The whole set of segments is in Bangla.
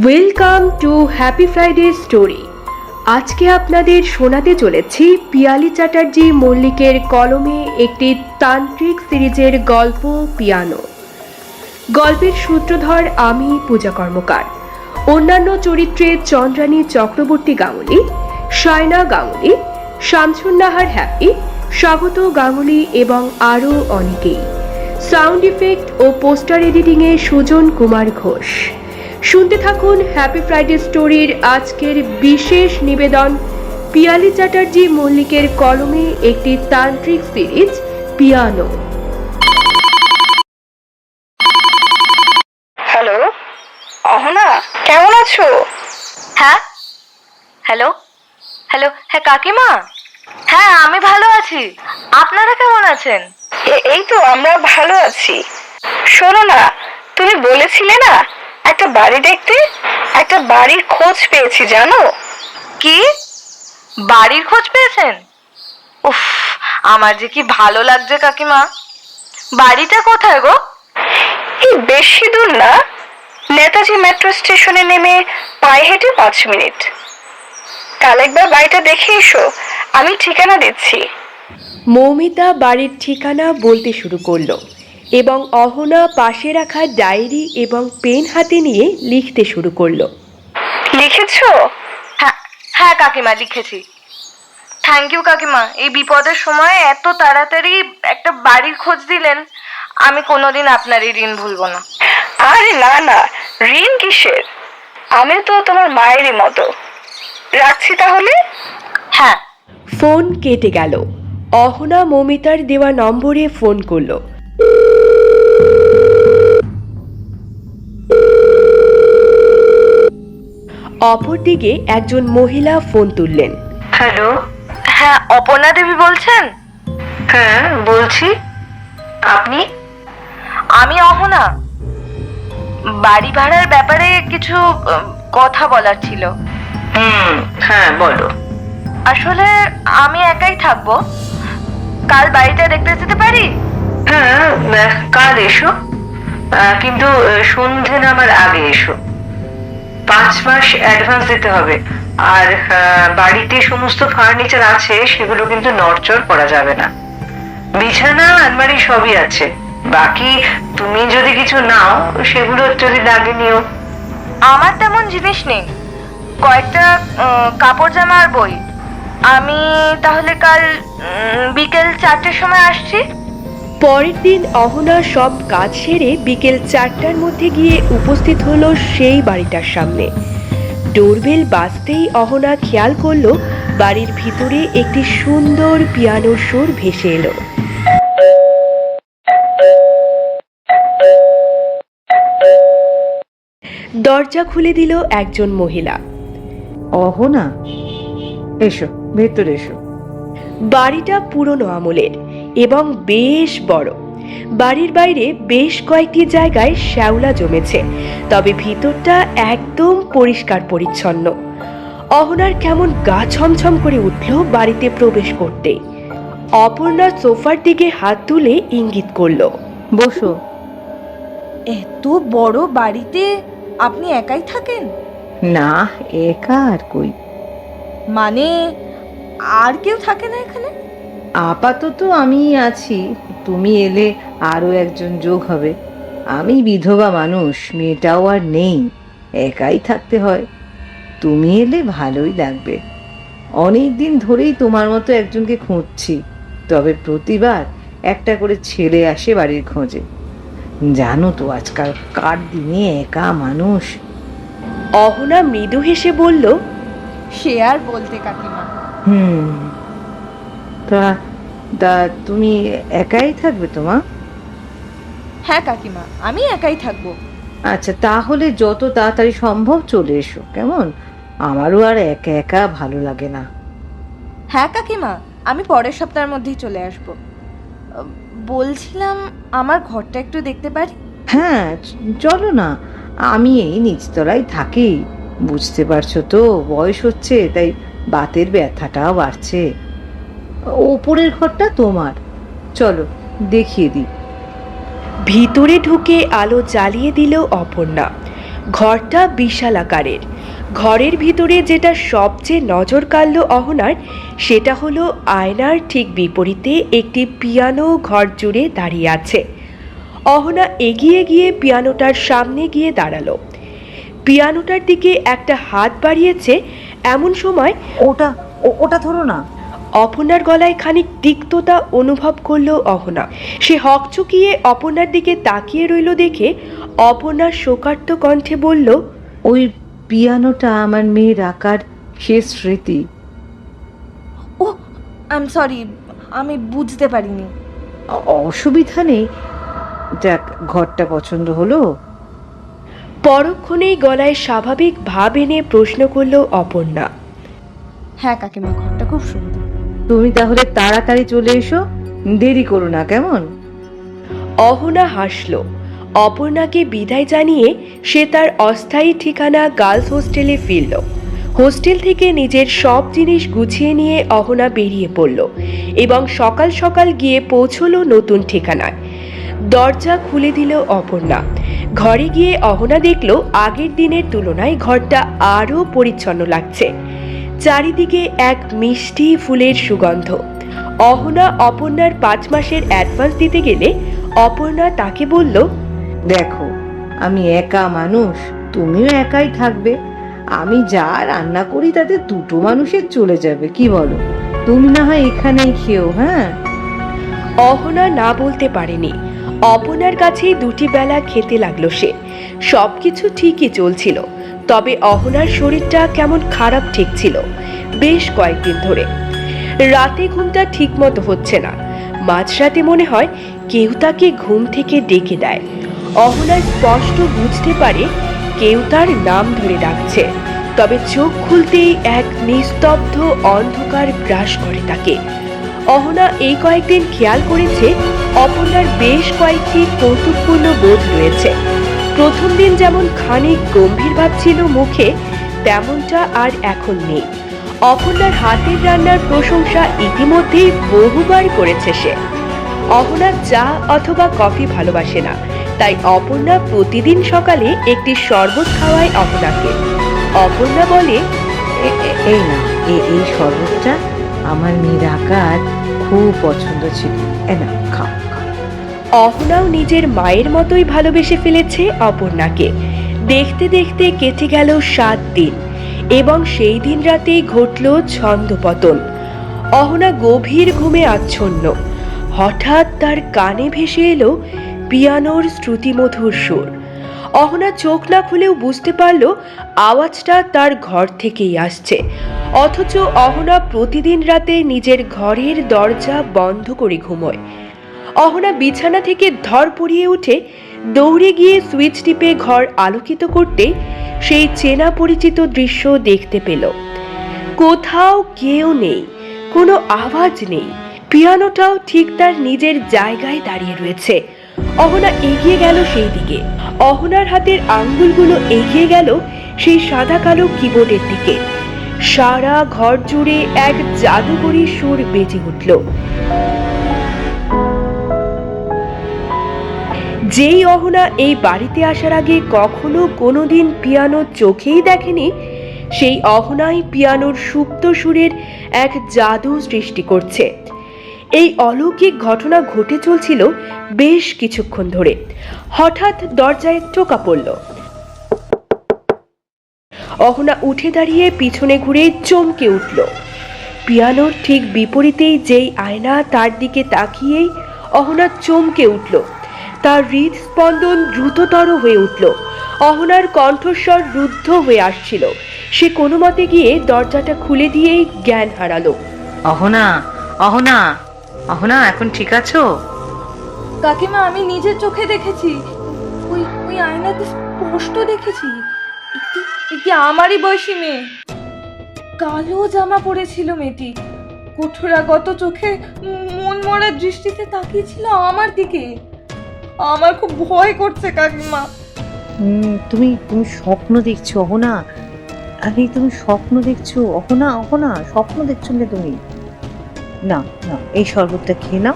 Welcome to happy Friday story আজকে আপনাদের শোনাতে চলেছি পিয়ালি চ্যাটার্জি মল্লিকের কলমে একটি তান্ত্রিক সিরিজের গল্প পিয়ানো। গল্পের সূত্রধর আমি পূজা কর্মকার। অন্যান্য চরিত্রে চন্দ্রানী চক্রবর্তী গাঙ্গুলি সায়না গাঙ্গুলি শামসুন্নাহার হ্যাপি, স্বাগত গাঙ্গুলি এবং আরও অনেকেই। সাউন্ড ইফেক্ট ও পোস্টার এডিটিংয়ে সুজন কুমার ঘোষ। শুনতে থাকুন হ্যাপি ফ্রাইডে স্টোরির আজকের বিশেষ নিবেদন। পিয়ালি চ্যাটার্জি মল্লিকের কলমে একটি তান্ত্রিক সিরিজ পিয়ানো। হ্যালো? অহনা কেমন আছো? হ্যাঁ? হ্যালো? হ্যালো হ্যাঁ কাকিমা? হ্যাঁ আমি ভালো আছি। আপনারা কেমন আছেন? এ- এই তো আমরা ভালো আছি। শোনো না তুমি বলেছিলে না একটা বাড়ি দেখতে? একটা বাড়ির খোঁজ পেয়েছি জানো? কি? বাড়ির খোঁজ পেয়েছেন? উফ আমার যে কি ভালো লাগছে কাকিমা। বাড়িটা কোথায় গো? এই বেশি দূর না? নেতাজি মেট্রো স্টেশনে নেমে পায়ে হেঁটে পাঁচ মিনিট। কাল একবার বাড়িটা দেখে এসো আমি ঠিকানা দিচ্ছি। মৌমিতা বাড়ির ঠিকানা বলতে শুরু করল। এবং অহনা পাশে রাখা ডায়েরি এবং পেন হাতে নিয়ে লিখতে শুরু করল। লিখেছো? হ্যাঁ হ্যাঁ কাকিমা লিখেছি। থ্যাংক ইউ কাকিমা। এই বিপদের সময় এত তাড়াতাড়ি একটা বাড়ির খোঁজ দিলেন আমি কোনোদিন আপনার এই ঋণ ভুলবো না। আরে না না ঋণ কিসের? আমি তো তোমার মায়েরই মতো। রাখছি তাহলে? হ্যাঁ। ফোন কেটে গেল। অহনা মমিতার দেওয়া নম্বরে ফোন করল। অপরদিকে একজন মহিলা ফোন তুললেন। হ্যালো? হ্যাঁ অপর্ণা দেবী বলছেন? হ্যাঁ বলছি। আপনি? আমি অহনা। বাড়ি ভাড়ার ব্যাপারে কিছু উম, কথা বলার ছিল। হুম হ্যাঁ বলো। আসলে আমি একাই থাকব। কাল বাড়িটা দেখতে যেতে পারি? হ্যাঁ আহ, কাল এসো। আহ, কিন্তু আহ, সন্ধে নামার আগে এসো। পাঁচ মাস অ্যাডভান্স দিতে হবে। আর বাড়িতে সমস্ত ফার্নিচার আছে, সেগুলো কিন্তু নড়চড় করা যাবে না। বিছানা, আলমারি সবই আছে। বাকি তুমি যদি কিছু নাও, সেগুলো যদি লাগে নিও। আমার তেমন জিনিস নেই। কয়েকটা কাপড় জামা আর বই। আমি তাহলে কাল বিকেল চারটের সময় আসছি। পরের দিন অহনা সব কাজ সেরে বিকেল চারটার মধ্যে গিয়ে উপস্থিত হলো সেই বাড়িটার সামনে। ডোরবেল বাজতেই অহনা খেয়াল করল বাড়ির ভিতরে একটি সুন্দর পিয়ানোর সুর ভেসে এলো। দরজা খুলে দিল একজন মহিলা। অহনা এসো ভেতরে এসো। বাড়িটা পুরনো আমলের। এবং বেশ বড়। বাড়ির বাইরে বেশ কয়েকটি জায়গায় শ্যাওলা জমেছে তবে ভিতরটা একদম পরিষ্কার পরিচ্ছন্ন। অহনার কেমন গা ছমছম করে উঠল বাড়িতে প্রবেশ করতেই অপর্ণা সোফার দিকে হাত তুলে ইঙ্গিত করল বসো। এত বড় বাড়িতে আপনি একাই থাকেন? না একা আর কই। মানে আর কেউ থাকে না এখানে? আপাতত আমি আছি। তুমি এলে আরও একজন যোগ হবে। আমি বিধবা মানুষ মেয়েটাও আর নেই। একাই থাকতে হয়। তুমি এলে ভালোই লাগবে। অনেক দিন ধরেই তোমার মতো একজনকে খুঁজছি। তবে প্রতিবার একটা করে ছেলে আসে বাড়ির খোঁজে। জানো তো আজকাল কার দিনে একা মানুষ? অহনা মৃদু হেসে বলল সে আর বলতে কাকিমা। হুম। তা তা তুমি একাই থাকবে তোমা হ্যাঁ কাকিমা আমি একাই থাকব। আচ্ছা তাহলে যত তাড়াতাড়ি সম্ভব চলে এসো কেমন? আমারও আর একা একা ভালো লাগে না। হ্যাঁ কাকিমা আমি পরের সপ্তাহের মধ্যেই চলে আসব। বলছিলাম আমার ঘরটা একটু দেখতে পারি? হ্যাঁ চলো না। আমি এই নিচতলায় থাকি। বুঝতে পারছ তো বয়স হচ্ছে তাই বাতের ব্যথাটাও বাড়ছে। ওপরের ঘরটা তোমার। চলো, দেখিয়ে দিই। ভিতরে ঢুকে আলো জ্বালিয়ে দিল অপর্ণা। ঘরটা বিশাল আকারের। ঘরের ভিতরে যেটা সবচেয়ে নজর কাড়ল অহনার, সেটা হলো আয়নার ঠিক বিপরীতে একটি পিয়ানো ঘর জুড়ে দাঁড়িয়ে আছে। অহনা এগিয়ে গিয়ে পিয়ানোটার সামনে গিয়ে দাঁড়াল। পিয়ানোটার দিকে একটা হাত বাড়িয়েছে, এমন সময় ওটা ওটা ধরো না। অপর্ণার গলায় খানিক তিক্ততা অনুভব করল অহনা। সে হকচকিয়ে অপর্ণার দিকে তাকিয়ে রইল দেখে অপর্ণার শোকার্ত কণ্ঠে বলল ওই পিয়ানোটা আমার মেয়ের আঁকার শেষ স্মৃতি। ও আই এম সরি আমি বুঝতে পারিনি। অসুবিধা নেই। যাক ঘরটা পছন্দ হলো। পরক্ষণেই গলায় স্বাভাবিক ভাব এনে প্রশ্ন করল অপর্ণা। হ্যাঁ কাকিমা ঘরটা খুব সুন্দর। তুমি তাহলে তাড়াতাড়ি চলে এসো, দেরি করো না, কেমন? অহনা হাসল। অপর্ণাকে বিদায় জানিয়ে সে তার অস্থায়ী ঠিকানা গার্লস হোস্টেলে ফিরল। হোস্টেল থেকে নিজের সব জিনিস গুছিয়ে নিয়ে অহনা বেরিয়ে পড়ল এবং সকাল সকাল গিয়ে পৌঁছলো নতুন ঠিকানায়। দরজা খুলে দিল অপর্ণা। ঘরে গিয়ে অহনা দেখল আগের দিনের তুলনায় ঘরটা আরও পরিচ্ছন্ন লাগছে। চারিদিকে এক মিষ্টি ফুলের সুগন্ধ। অহনা অপর্ণার পাঁচ মাসের অ্যাডভান্স দিতে গেলে অপর্ণা তাকে বলল দেখো আমি একা মানুষ তুমিও একাই থাকবে। আমি যা রান্না করি তাতে দুটো মানুষের চলে যাবে কি বলো? তুমি না হয় এখানেই খেও হ্যাঁ? অহনা না বলতে পারেনি। অপর্ণার কাছেই দুটি বেলা খেতে লাগল সে। সবকিছু ঠিকই চলছিল। তবে অহনার শরীরটা কেমন খারাপ ঠিক ছিল। বেশ কয়েকদিন ধরে। রাতে ঘুমটা ঠিক মতো হচ্ছে না। মাঝরাতে মনে হয় কেউ তাকে ঘুম থেকে ডেকে দেয়। অহনা স্পষ্ট বুঝতে পারে কেউ তার নাম ধরে ডাকছে। তবে চোখ খুলতেই এক নিস্তব্ধ অন্ধকার গ্রাস করে তাকে। অহনা এই কয়েকদিন খেয়াল করেছে, অপর্ণার বেশ কয়েকটি কৌতুকপূর্ণ বোধ রয়েছে। প্রথম দিন যেমন খানিক গম্ভীর ভাব ছিল মুখে, তেমনটা আর এখন নেই। অপর্ণার হাতের রান্নার প্রশংসা ইতিমধ্যেই বহুবার করেছে সে। অহনা চা অথবা কফি ভালোবাসে না, তাই অপর্ণা প্রতিদিন সকালে একটি শরবত খাওয়ায় অপর্ণাকে। অপর্ণা বলে এই না এই শরবতটা আমার মেয়ের আঁকার খুব পছন্দ ছিল। এ না, খাও। অহনাও নিজের মায়ের মতোই ভালোবেসে ফেলেছে অপর্ণাকে। দেখতে দেখতে কেটে গেল সাত দিন এবং সেই দিন রাতেই ঘটল ছন্দপতন। অহনা গভীর ঘুমে আচ্ছন্ন। হঠাৎ তার কানে ভেসে এলো পিয়ানোর শ্রুতিমধুর সুর। অহনা চোখ না খুলেও বুঝতে পারল আওয়াজটা তার ঘর থেকেই আসছে। অথচ অহনা প্রতিদিন রাতে নিজের ঘরের দরজা বন্ধ করে ঘুমোয়। অহনা বিছানা থেকে ধর পড়িয়ে উঠে দৌড়ে গিয়ে সুইচ টিপে ঘর আলোকিত করতে সেই চেনা পরিচিত দৃশ্য দেখতে পেল। কোথাও কেউ নেই, কোনো আওয়াজ নেই। পিয়ানোটাও ঠিক তার নিজের জায়গায় দাঁড়িয়ে রয়েছে। অহনা এগিয়ে গেল সেই দিকে। অহনার হাতের আঙ্গুলগুলো এগিয়ে গেল সেই সাদা কালো কিবোর্ডের দিকে। সারা ঘর জুড়ে এক জাদুকরী সুর বেজে উঠল। যেই অহনা এই বাড়িতে আসার আগে কখনো কোনোদিন পিয়ানো চোখেই দেখেনি, সেই অহনাই পিয়ানোর সুপ্ত সুরের এক জাদু সৃষ্টি করছে। এই অলৌকিক ঘটনা ঘটে চলছিল বেশ কিছুক্ষণ ধরে। হঠাৎ দরজায় টোকা পড়ল। অহনা উঠে দাঁড়িয়ে পিছনে ঘুরে চমকে উঠল। পিয়ানোর ঠিক বিপরীতেই যেই আয়না তার দিকে তাকিয়েই অহনা চমকে উঠল। তার হৃদস্পন্দন দ্রুততর হয়ে উঠল। অহনার কণ্ঠস্বর রুদ্ধ হয়ে আসছিল। সে কোনো মতে গিয়ে দরজাটা খুলে দিয়েই জ্ঞান হারালো। অহনা অহনা অহনা এখন ঠিক আছো? কাকিমা আমি নিজের চোখে দেখেছি। ওই ওই আয়নাতে স্পষ্ট দেখেছি। একটি আমারই বয়সী মেয়ে। কালো জামা পরেছিল মেয়েটি। কঠোরাগত চোখে মন মরা দৃষ্টিতে তাকিয়েছিল আমার দিকে। আমার খুব ভয় করছে কাকিমা। তুমি তুমি স্বপ্ন দেখছ অহনা। আরে তুমি স্বপ্ন দেখছ অহনা অহনা স্বপ্ন দেখছ না তুমি। না না এই শরবতটা খেয়ে নাও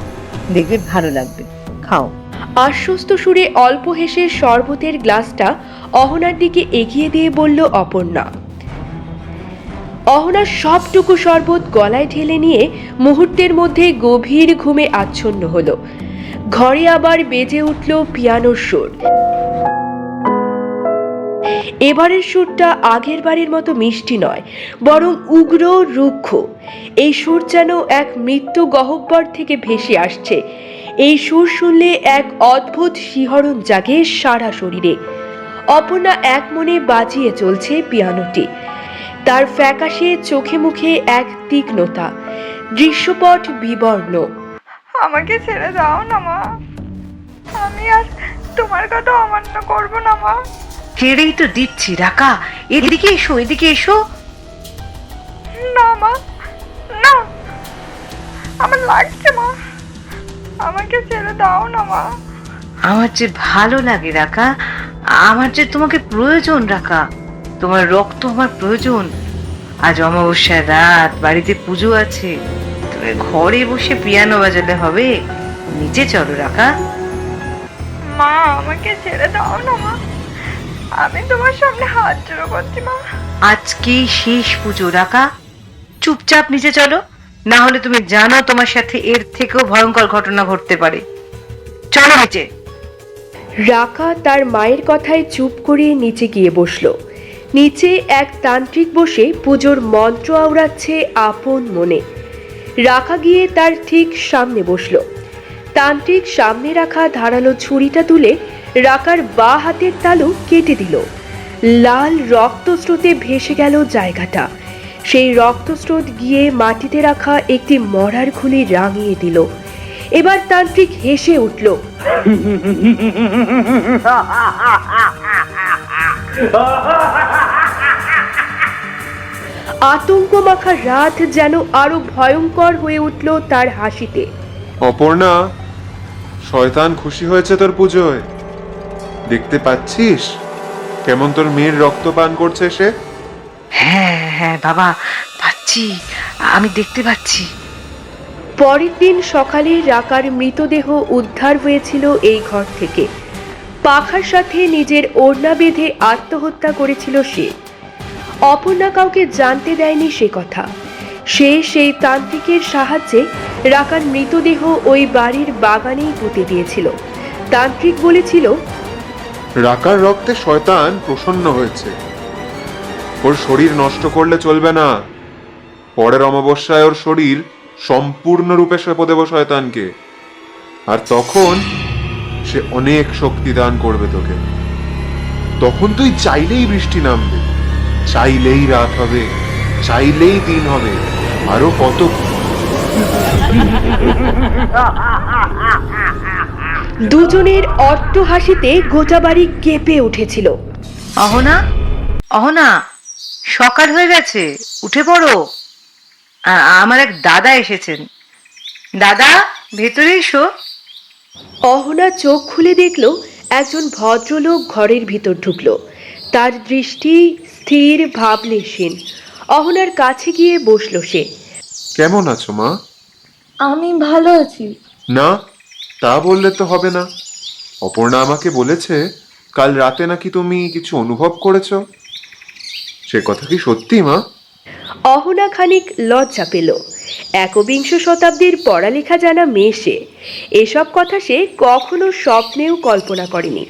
দেখবে ভালো লাগবে। খাও। আশ্বস্ত সুরে অল্প হেসে শরবতের গ্লাসটা অহনার দিকে এগিয়ে দিয়ে বলল অপর্ণা। অহনা সবটুকু শরবত গলায় ঢেলে নিয়ে মুহূর্তের মধ্যে গভীর ঘুমে আচ্ছন্ন হলো। ঘরে আবার বেজে উঠল পিয়ানোর সুর। এবারের সুরটা আগের বারের মতো মিষ্টি নয়, বরং উগ্র, রুক্ষ। এই সুর যেন এক মৃত্যু গহ্বর থেকে ভেসে আসছে। এই সুর শুনলে এক অদ্ভুত শিহরণ জাগে সারা শরীরে। অপর্ণা এক মনে বাজিয়ে চলছে পিয়ানোটি। তার ফ্যাকাশে চোখে মুখে এক তীক্ষ্ণতা, দৃশ্যপট বিবর্ণ। আমাকে ছেড়ে দাও না মা। আমি আর তোমার কথা অমান্য করব না মা। ছেড়েই তো দিচ্ছি রাকা। এদিকে এসো এদিকে এসো। না মা। না। আমার লাগছে মা। আমাকে ছেড়ে দাও না মা। আমার যে ভালো লাগে রাকা আমার যে তোমাকে প্রয়োজন রাকা। তোমার রক্ত আমার প্রয়োজন। আজ অমাবস্যার রাত বাড়িতে পুজো আছে। তুমি ঘরে বসে পিয়ানো বাজালে হবে নিচে চলো রাকা মা আমাকে ছেড়ে দাও না মা। আমি তোমার সামনে হাত জোড়ো করছি মা। আজকেই শেষ পুজো রাকা চুপচাপ নিচে চলো না হলে তুমি জানো তোমার সাথে এর থেকেও ভয়ঙ্কর ঘটনা ঘটতে পারে। চলো নিচে। রাকা তার মায়ের কথায় চুপ করে নিচে গিয়ে বসল। নিচে এক তান্ত্রিক বসে পুজোর মন্ত্র আওড়াচ্ছে আপন মনে। রাখা গিয়ে তার ঠিক সামনে বসল। তান্ত্রিক সামনে রাখা ধারালো ছুরিটা তুলে রাকার বা হাতের তালু কেটে দিল। লাল রক্তস্রোতে ভেসে গেল জায়গাটা। সেই রক্তস্রোত গিয়ে মাটিতে রাখা একটি মরার খুলি রাঙিয়ে দিল। এবার তান্ত্রিক হেসে উঠল আতঙ্ক মাখা রাত যেন আরও ভয়ঙ্কর হয়ে উঠল তার হাসিতে। অপর্ণা শয়তান খুশি হয়েছে তোর পুজোয়। দেখতে পাচ্ছিস কেমন তোর মেয়ের রক্ত পান করছে সে? হ্যাঁ হ্যাঁ বাবা পাচ্ছি। আমি দেখতে পাচ্ছি। পরের দিন সকালে রাকার মৃতদেহ উদ্ধার হয়েছিল এই ঘর থেকে। পাখার সাথে নিজের ওড়না বেঁধে আত্মহত্যা করেছিল সে। অপর্ণা কাউকে জানতে দেয়নি সে কথা। সে সেই তান্ত্রিকের সাহায্যে রাকার মৃতদেহ ওই বাড়ির বাগানেই পুঁতে দিয়েছিল। তান্ত্রিক বলেছিল রাকার রক্তে শয়তান প্রসন্ন হয়েছে। ওর শরীর নষ্ট করলে চলবে না। পরের অমাবস্যায় ওর শরীর সম্পূর্ণরূপে সেপে দেব শয়তানকে। আর তখন সে অনেক শক্তি দান করবে তোকে। তখন তুই চাইলেই বৃষ্টি নামবে। চাইলেই রাত হবে চাইলেই দিন হবে আরও কত? দুজনের অট্ট হাসিতে গোটা বাড়ি কেঁপে উঠেছিল। অহনা অহনা সকাল হয়ে গেছে উঠে পড়ো। আমার এক দাদা এসেছেন। দাদা ভেতরে এসো। অহনা চোখ খুলে দেখল একজন ভদ্রলোক ঘরের ভিতর ঢুকলো। তার দৃষ্টি স্থির ভাবলেশীন অহনার কাছে গিয়ে বসল সে। কেমন আছো মা? আমি ভালো আছি। না তা বললে তো হবে না। অপর্ণা আমাকে বলেছে কাল রাতে নাকি তুমি কিছু অনুভব করেছ। সে কথা কি সত্যি মা? অহনা খানিক লজ্জা পেল। একবিংশ শতাব্দীর পড়ালেখা জানা মেয়ে সে। এসব কথা সে কখনো স্বপ্নেও কল্পনা করেনি।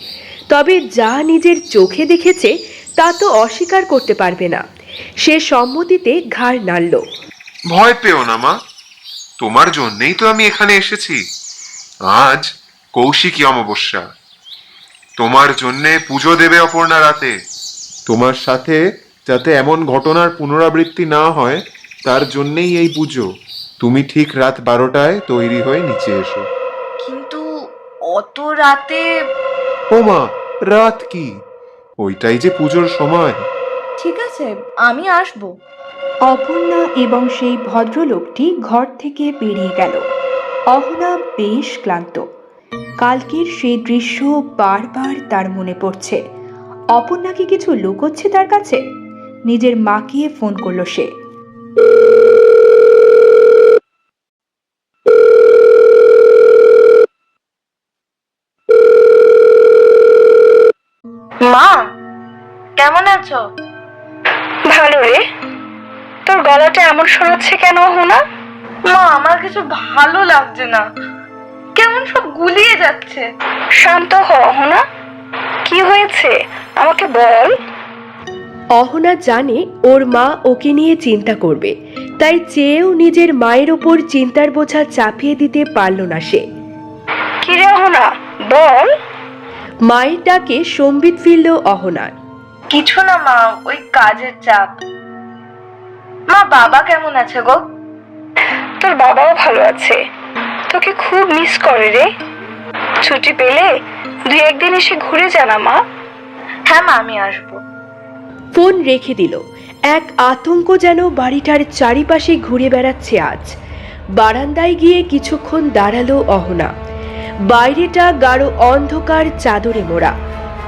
তবে যা নিজের চোখে দেখেছে তা তো অস্বীকার করতে পারবে না। সে সম্মতিতে ঘাড় নাড়ল। ভয় পেও না মা। তোমার জন্যই তো আমি এখানে এসেছি। আজ কৌশিকী অমাবস্যা। তোমার জন্যে পুজো দেবে অপর্ণা রাতে। তোমার সাথে যাতে এমন ঘটনার পুনরাবৃত্তি না হয় তার জন্যেই এই পুজো। তুমি ঠিক রাত বারোটায় তৈরি হয়ে নিচে এসো। কিন্তু অত রাতে ও মা রাত কি? ওইটাই যে পুজোর সময়। ঠিক আছে, আমি আসব। অপর্ণা এবং সেই ভদ্রলোকটি ঘর থেকে বেরিয়ে গেল। অহনা বেশ ক্লান্ত। কালকের সেই দৃশ্য বারবার তার মনে পড়ছে। অপর্ণা কি কিছু লুকোচ্ছে তার কাছে? নিজের মাকে ফোন করল সে। আছো? ভালো রে। তোর গলাটা এমন শোনাচ্ছে কেন হোনা? মা আমার কিছু ভালো লাগছে না। কেমন সব গুলিয়ে যাচ্ছে। শান্ত হ হোনা। কি হয়েছে? আমাকে বল। অহনা জানে ওর মা ওকে নিয়ে চিন্তা করবে তাই চেয়েও নিজের মায়ের ওপর চিন্তার বোঝা চাপিয়ে দিতে পারল না সে। কি রে হোনা? বল। মায়ের ডাকে সম্বিত ফিরল অহনার। কিছু না মা ওই কাজের চাপ। মা বাবা কেমন আছে গো? তোর বাবাও ভালো আছে। তোকে খুব মিস করে রে। ছুটি পেলে দুই একদিন এসে ঘুরে জানা মা। হ্যাঁ মা আমি আসব। ফোন রেখে দিল। এক আতঙ্ক যেন বাড়িটার চারিপাশে ঘুরে বেড়াচ্ছে আজ। বারান্দায় গিয়ে কিছুক্ষণ দাঁড়াল অহনা। বাইরেটা গাঢ় অন্ধকার চাদরে মোড়া।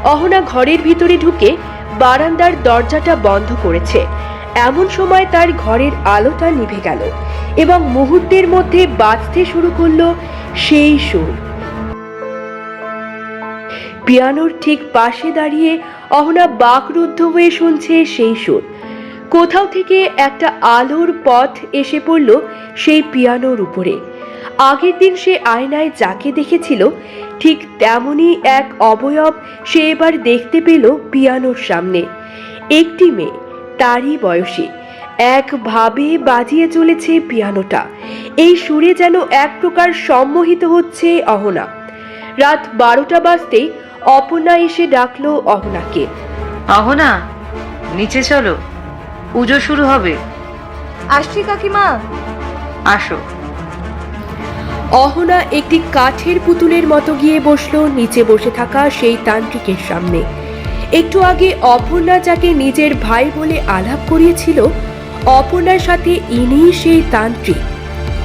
অহনা ঘরের ভিতরে ঢুকে বারান্দার দরজাটা বন্ধ করেছে। এমন সময় তার ঘরের আলোটা নিভে গেল এবং মুহূর্তের মধ্যে বাজতে শুরু করল সেই সুর। পিয়ানোর ঠিক পাশে দাঁড়িয়ে অহনা বাকরুদ্ধ হয়ে শুনছে সেই সুর। কোথাও থেকে একটা আলোর পথ এসে পড়ল সেই পিয়ানোর উপরে। আগের দিন সে আয়নায় যাকে দেখেছিল ঠিক তেমনই এক অবয়ব সে এবার দেখতে পেল পিয়ানোর সামনে। একটি মেয়ে তারই বয়সী একভাবে বাজিয়ে চলেছে পিয়ানোটা। এই সুরে যেন এক প্রকার সম্মোহিত হচ্ছে অহনা। রাত বারোটা বাজতেই অপর্ণা এসে ডাকলো অহনাকে। অহনা নিচে চলো পুজো শুরু হবে। আসছি কাকিমা। আসো। অহনা একটি কাঠের পুতুলের মতো গিয়ে বসল, নিচে বসে থাকা সেই তান্ত্রিকের সামনে। একটু আগে অপর্ণা যাকে নিজের ভাই বলে আলাপ করিয়েছিল, অপর্ণার সাথে ইনি সেই তান্ত্রিক।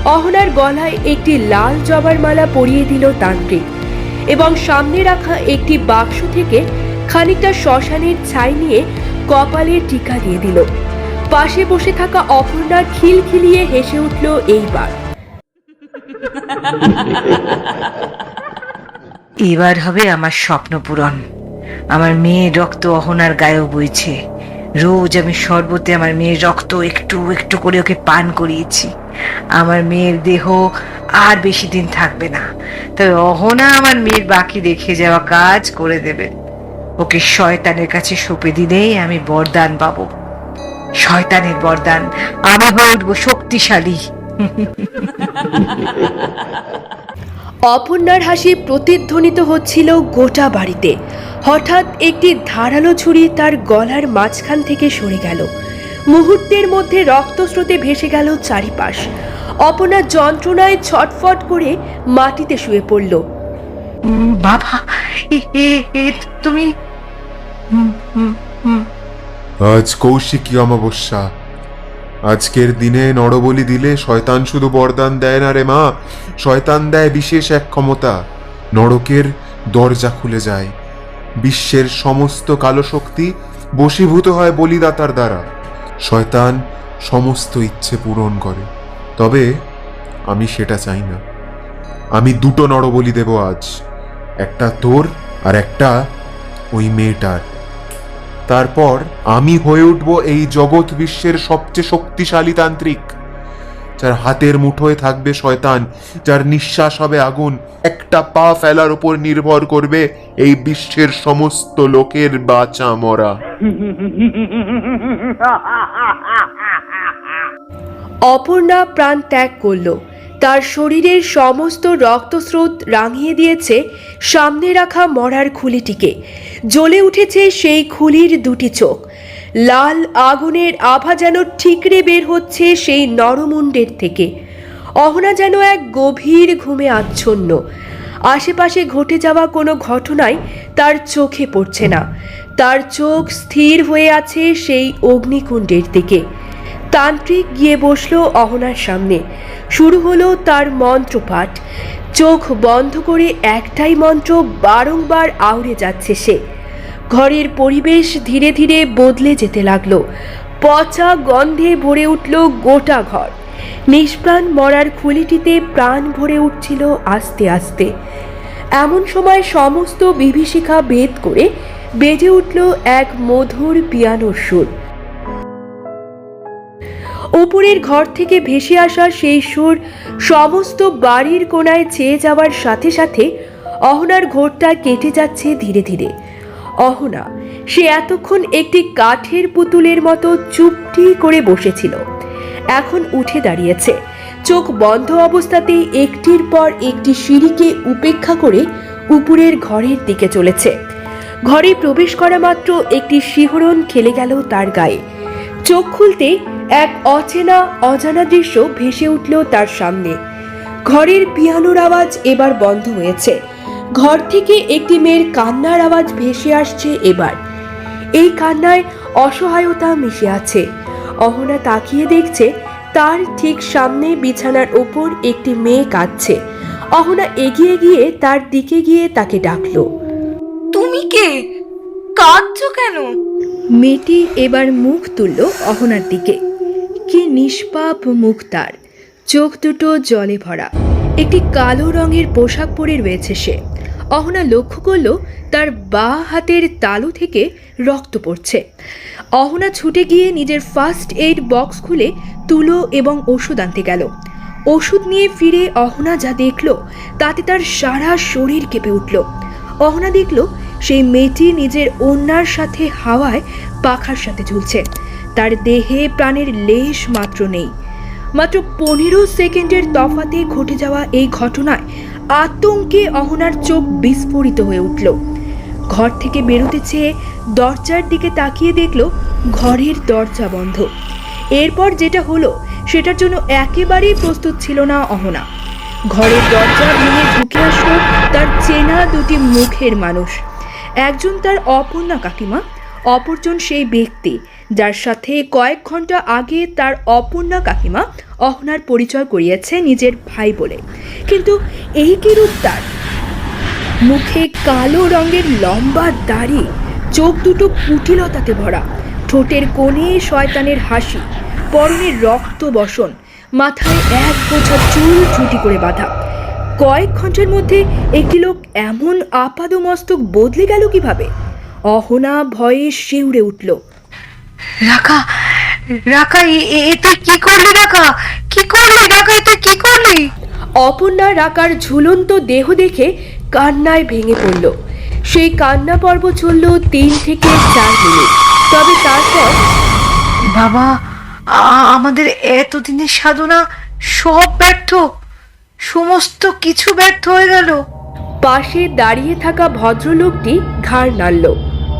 অহনার গলায় একটি লাল জবার মালা পরিয়ে দিল তান্ত্রিক এবং সামনে রাখা একটি বাক্স থেকে খানিকটা শ্মশানের ছাই নিয়ে কপালে টিকা দিয়ে দিল। পাশে বসে থাকা অপর্ণা খিলখিলিয়ে হেসে উঠল, এইবার। এবার হবে আমার স্বপ্ন পূরণ। আমার মেয়ের রক্ত অহনার গায়েও বইছে। রোজ আমি শরবতে আমার মেয়ের রক্ত একটু একটু করে ওকে পান করিয়েছি। আমার মেয়ের দেহ আর বেশি দিন থাকবে না। তবে অহনা আমার মেয়ের বাকি রেখে যাওয়া কাজ করে দেবে। ওকে শয়তানের কাছে সঁপে দিলেই আমি বরদান পাবো। শয়তানের বরদান, আমি হয়ে উঠবো শক্তিশালী। অপর্ণার হাসি প্রতিধ্বনিত হচ্ছিল গোটা বাড়িতে। হঠাৎ একটি ধারালো ছুরি তার গলার মাঝখান থেকে সরে গেল। মুহূর্তের মধ্যে রক্তস্রোতে ভেসে গেল চারিপাশ। অপর্ণা যন্ত্রণায় ছটফট করে মাটিতে শুয়ে পড়ল। বাবা তুমি। আজ কৌশিকী অমাবস্যা। আজকের দিনে নরবলি দিলে শয়তান শুধু বরদান দেয় না রে মা, শয়তান দেয় বিশেষ এক ক্ষমতা। নরকের দরজা খুলে যায়। বিশ্বের সমস্ত কালো শক্তি বশীভূত হয় বলিদাতার দ্বারা। শয়তান সমস্ত ইচ্ছে পূরণ করে। তবে আমি সেটা চাই না। আমি দুটো নরবলি দেব আজ। একটা তোর আর একটা ওই মেয়েটার। তারপর আমি হয়ে উঠব এই জগৎ বিশ্বের সবচেয়ে শক্তিশালী তান্ত্রিক, যার হাতের মুঠোয় থাকবে শয়তান, যার নিঃশ্বাস হবে আগুন। একটা পা ফেলার উপর নির্ভর করবে এই বিশ্বের সমস্ত লোকের বাঁচা মরা। অপর্ণা প্রাণ ত্যাগ করল। তার শরীরের সমস্ত রক্তস্রোত রাঙিয়ে দিয়েছে সামনে রাখা মরার খুলিটিকে। জ্বলে উঠেছে সেই খুলির দুটি চোখ। লাল আগুনের আভা যেন ঠিকরে বের হচ্ছে সেই নরমুণ্ডের থেকে। অহনা যেন এক গভীর ঘুমে আচ্ছন্ন। আশেপাশে ঘটে যাওয়া কোনো ঘটনাই তার চোখে পড়ছে না। তার চোখ স্থির হয়ে আছে সেই অগ্নিকুণ্ডের দিকে। তান্ত্রিক গিয়ে বসল অহনার সামনে। শুরু হলো তার মন্ত্রপাঠ। চোখ বন্ধ করে একটাই মন্ত্র বারংবার আউড়ে যাচ্ছে সে। ঘরের পরিবেশ ধীরে ধীরে বদলে যেতে লাগল। পচা গন্ধে ভরে উঠল গোটা ঘর। নিষ্প্রাণ মরার খুলিটিতে প্রাণ ভরে উঠছিল আস্তে আস্তে। এমন সময় সমস্ত বিভীষিকা ভেদ করে বেজে উঠল এক মধুর পিয়ানোর সুর। ওপরের ঘর থেকে ভেসে আসা সেই সুর সমস্ত বাড়ির কোনায় চেয়ে যাওয়ার সাথে সাথে অহনার ঘোরটা কেটে যাচ্ছে ধীরে ধীরে। অহনা, সে এতক্ষণ একটি কাঠের পুতুলের মতো চুপটি করে বসেছিল। এখন উঠে দাঁড়িয়েছে। চোখ বন্ধ অবস্থাতেই একটির পর একটি সিঁড়িকে উপেক্ষা করে উপরের ঘরের দিকে চলেছে। ঘরে প্রবেশ করা মাত্র একটি শিহরণ খেলে গেল তার গায়ে। চোখ খুলতে এক অচেনা, অজানা দৃশ্য ভেসে উঠল তার সামনে। ঘরের পিয়ানোর আওয়াজ এবার বন্ধ হয়েছে। ঘর থেকে একটি মেয়ের কান্নার আওয়াজ ভেসে আসছে এবার। এই কান্নায় অসহায়তা মিশে আছে। অহনা তাকিয়ে দেখছে, তার ঠিক সামনে বিছানার ওপর একটি মেয়ে কাঁদছে। অহনা এগিয়ে গিয়ে তার দিকে গিয়ে তাকে ডাকলো। তুমি কে? কাঁদছো কেন? মেয়েটি এবার মুখ তুলল অহনার দিকে। কি নিষ্পাপ মুখ তার। চোখ দুটো জলে ভরা। একটি কালো রঙের পোশাক পরে রয়েছে সে। অহনা লক্ষ্য করল, তার বা হাতের তালু থেকে রক্ত পড়ছে। অহনা ছুটে গিয়ে নিজের ফার্স্ট এইড বক্স খুলে তুলো এবং ওষুধ আনতে গেল। ওষুধ নিয়ে ফিরে অহনা যা দেখল, তাতে তার সারা শরীর কেঁপে উঠল। অহনা দেখল সেই মেয়েটি নিজের অন্যার সাথে হাওয়ায় পাখার সাথে ঝুলছে। তার দেহে প্রাণের লেশ মাত্র নেই। মাত্র পনেরো সেকেন্ডের তফাতে ঘটে যাওয়া এই ঘটনায় আতঙ্কে অহনার চোখ বিস্ফোরিত হয়ে উঠল। ঘর থেকে বেরোতে চেয়ে দরজার দিকে তাকিয়ে দেখল ঘরের দরজা বন্ধ। এরপর যেটা হলো, সেটার জন্য একেবারেই প্রস্তুত ছিল না অহনা। ঘরের দরজা ভেঙে ঢুকে আসলো তার চেনা দুটি মুখের মানুষ। একজন তার অপর্ণা কাকিমা, অপরজন সেই ব্যক্তি, যার সাথে কয়েক ঘণ্টা আগে তার অপর্ণা কাকিমা অহনার পরিচয় করিয়েছে নিজের ভাই বলে। কিন্তু এই কি রূপ তার? মুখে কালো রঙের লম্বা দাড়ি, চোখ দুটো কুটিলতাতে ভরা, ঠোঁটের কোণে শয়তানের হাসি, পরনে রক্ত বসন, মাথায় এক বোঝা চুল ছুটি করে বাঁধা কয়েক ঘণ্টার মধ্যে একটি লোক এমন আপাদমস্তক বদলে গেল কীভাবে? অহনা ভয়ে শিউরে উঠল। রাখা রাখা এ- এ- এ তুই কি করলি রাখা? কি করলি রাখা এ তুই কি করলি? অপর্ণা রাকার ঝুলন্ত দেহ দেখে কান্নায় ভেঙে পড়ল। সেই কান্না পর্ব চলল তিন থেকে চার মিনিট। তবে তারপর বাবা আমাদের এতদিনের সাধনা সব ব্যর্থ। সমস্ত কিছু ব্যর্থ হয়ে গেল। পাশে দাঁড়িয়ে থাকা ভদ্রলোকটি ঘাড় নাড়ল।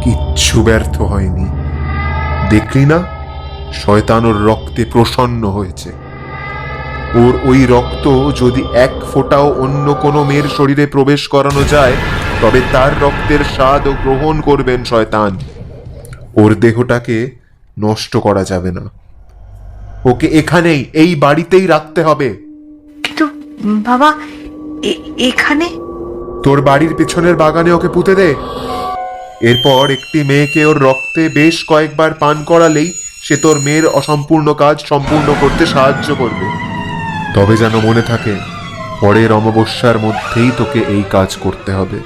কিচ্ছু ব্যর্থ হয়নি। দেখলি না? শয়তান ওর রক্তে প্রসন্ন হয়েছে। ওর ওই রক্ত যদি এক ফোঁটাও অন্য কোনো মেয়ের শরীরে প্রবেশ করানো যায় তবে তার রক্তের স্বাদ ও গ্রহণ করবেন শয়তান। ওর দেহটাকে নষ্ট করা যাবে না। ওকে এখানেই এই বাড়িতেই রাখতে হবে। বাবা এখানে? তোর বাড়ির পিছনের বাগানে ওকে পুঁতে দে। এরপর একটি মেয়েকে ওর রক্তে বেশ কয়েকবার পান করালেই সে তোর মেয়ের অসম্পূর্ণ কাজ সম্পূর্ণ করতে সাহায্য করবে। তবে যেন মনে থাকে পরের অমাবস্যার মধ্যেই তোকে এই কাজ করতে হবে।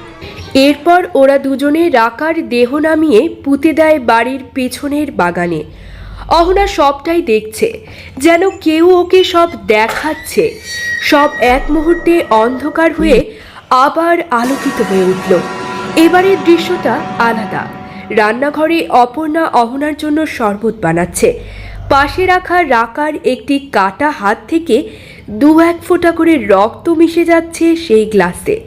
এরপর ওরা দুজনে রাকার দেহ নামিয়ে পুঁতে দেয় বাড়ির পেছনের বাগানে। অহনা সবটাই দেখছে, যেন কেউ ওকে সব দেখাচ্ছে। সব এক মুহূর্তে অন্ধকার হয়ে আবার আলোকিত হয়ে উঠল। এবারের দৃশ্যটা আলাদা। রান্নাঘরে অপর্ণা অহনার জন্য শরবত বানাচ্ছে। পাশে রাখা রাকার একটি কাটা হাত থেকে দু এক ফোঁটা করে রক্ত মিশে যাচ্ছে সেই গ্লাসে।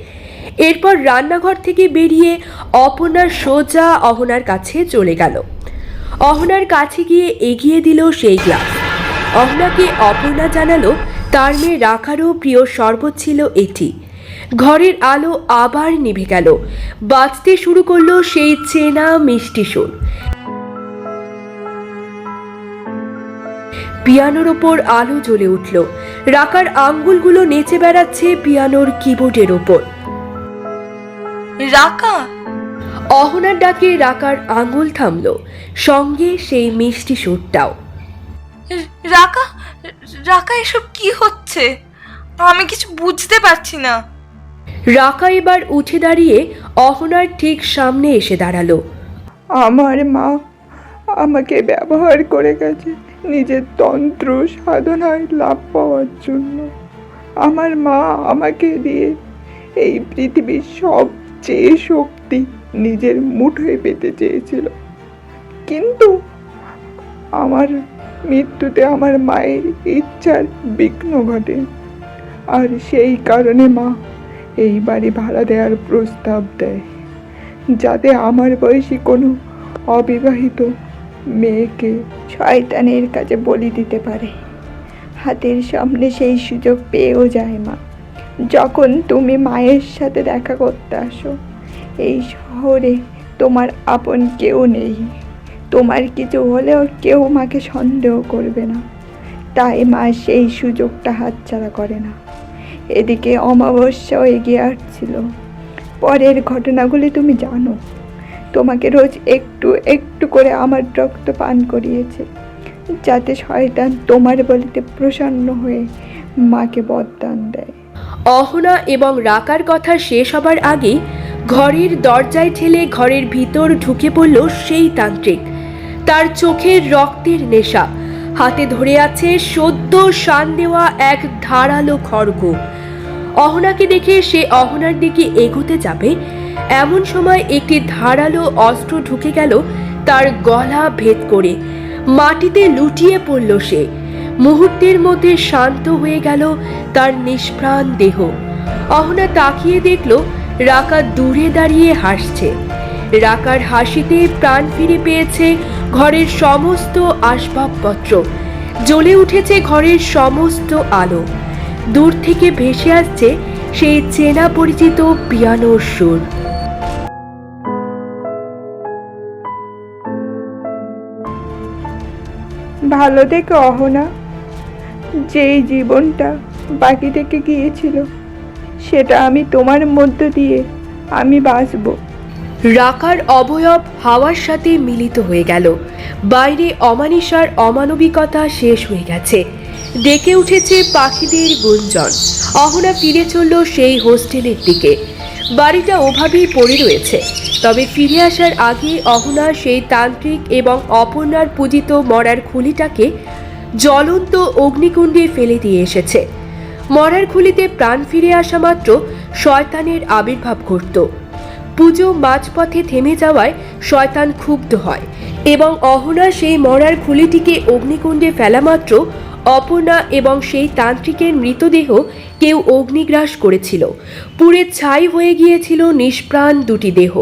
এরপর রান্নাঘর থেকে বেরিয়ে অপর্ণার সোজা অহনার কাছে চলে গেল। অহনার কাছে গিয়ে এগিয়ে দিল সেই গ্লাস। অহনাকে অপর্ণা জানালো তার মেয়ে রাখারও প্রিয় শরবত ছিল এটি। ঘরের আলো আবার নিভে গেল। বাঁচতে শুরু করল সেই চেনা মিষ্টি সুর। পিয়ানোর ওপর আলো জ্বলে উঠল। রাকার আঙ্গুলগুলো নেচে বেড়াচ্ছে পিয়ানোর কিবোর্ডের ওপর। রাকা! অহনার ডাকে রাকার আঙুল থামল। সঙ্গে সেই মিষ্টি সুরটাও। রাকা রাকা এসব কি হচ্ছে? আমি কিছু বুঝতে পারছি না। রাকা এবার উঠে দাঁড়িয়ে অহনার ঠিক সামনে এসে দাঁড়াল। আমার মা আমাকে ব্যবহার করে গেছে নিজের তন্ত্র সাধনায় লাভ পাওয়ার জন্য। আমার মা আমাকে দিয়ে এই পৃথিবীর সবচেয়ে শক্তি নিজের মুঠোয় পেতে চেয়েছিল। কিন্তু আমার মৃত্যুতে আমার মায়ের ইচ্ছার বিঘ্ন ঘটে। আর সেই কারণে মা এই বাড়ি ভাড়া দেওয়ার প্রস্তাব দেয়, যাতে আমার বয়সী কোনো অবিবাহিত মেয়েকে শয়তানের কাছে বলি দিতে পারে। হাতের সামনে সেই সুযোগ পেয়েও যায় মা। যখন তুমি মায়ের সাথে দেখা করতে আসো, এই শহরে তোমার আপন কেউ নেই। তোমার কিছু হলেও কেউ মাকে সন্দেহ করবে না। তাই মা সেই সুযোগটা হাতছাড়া করে না। এদিকে অমাবস্যাও এগিয়ে আসছিল। পরের ঘটনাগুলি তুমি জানো। তোমাকে রোজ একটু একটু করে আমার রক্ত পান করিয়েছে, যাতে শয়তান তোমার বলিতে প্রসন্ন হয়ে মাকে বরদান দেয়। অহনা এবং রাকার কথা শেষ হবার আগেই ঘরের দরজায় ঠেলে ঘরের ভিতর ঢুকে পড়ল সেই তান্ত্রিক। তার চোখের রক্তের নেশা। হাতে ধরে আছে সদ্য শান দেওয়া এক ধারালো খড়গ। অহনাকে দেখে সে অহনার দিকে এগোতে যাবে। এমন সময় একটি ধারালো অস্ত্র ঢুকে গেল তার গলা ভেদ করে। মাটিতে লুটিয়ে পড়ল সে। মুহূর্তের মধ্যে শান্ত হয়ে গেল তার নিষ্প্রাণ দেহ। অহনা তাকিয়ে দেখল রাকা দূরে দাঁড়িয়ে হাসছে। রাকার হাসিতে প্রাণ ফিরে পেয়েছে ঘরের সমস্ত আসবাবপত্র। জ্বলে উঠেছে ঘরের সমস্ত আলো। দূর থেকে ভেসে আসছে সেই চেনা পরিচিত পিয়ানোর সুর। ভালো থেকে, অহনা। যেই জীবনটা বাকি থেকে গিয়েছিল, সেটা আমি তোমার মধ্য দিয়ে আমি বাঁচবো। রাকার অবয়ব হাওয়ার সাথে মিলিত হয়ে গেল। বাইরে অমানিসার অমানবিকতা শেষ হয়ে গেছে। ডেকে উঠেছে পাখিদের গুঞ্জন। অহনা ফিরে চলল সেই হোস্টেলের দিকে। বাড়িটা ওভাবেই পড়ে রয়েছে। তবে ফিরে আসার আগে অহনা সেই তান্ত্রিক এবং অপর্ণার পূজিত মরার খুলিটাকে জ্বলন্ত অগ্নিকুণ্ডে ফেলে দিয়ে এসেছে। মরার খুলিতে প্রাণ ফিরে আসা মাত্র শয়তানের আবির্ভাব ঘটত। পুজো মাঝপথে থেমে যাওয়ায় শয়তান ক্ষুব্ধ হয় এবং অহনা সেই মরার খুলিটিকে অগ্নিকুণ্ডে ফেলা মাত্র অপর্ণা এবং সেই তান্ত্রিকের মৃতদেহ কেউ অগ্নিগ্রাস করেছিল। পুরে ছাই হয়ে গিয়েছিল নিষ্প্রাণ দুটি দেহ।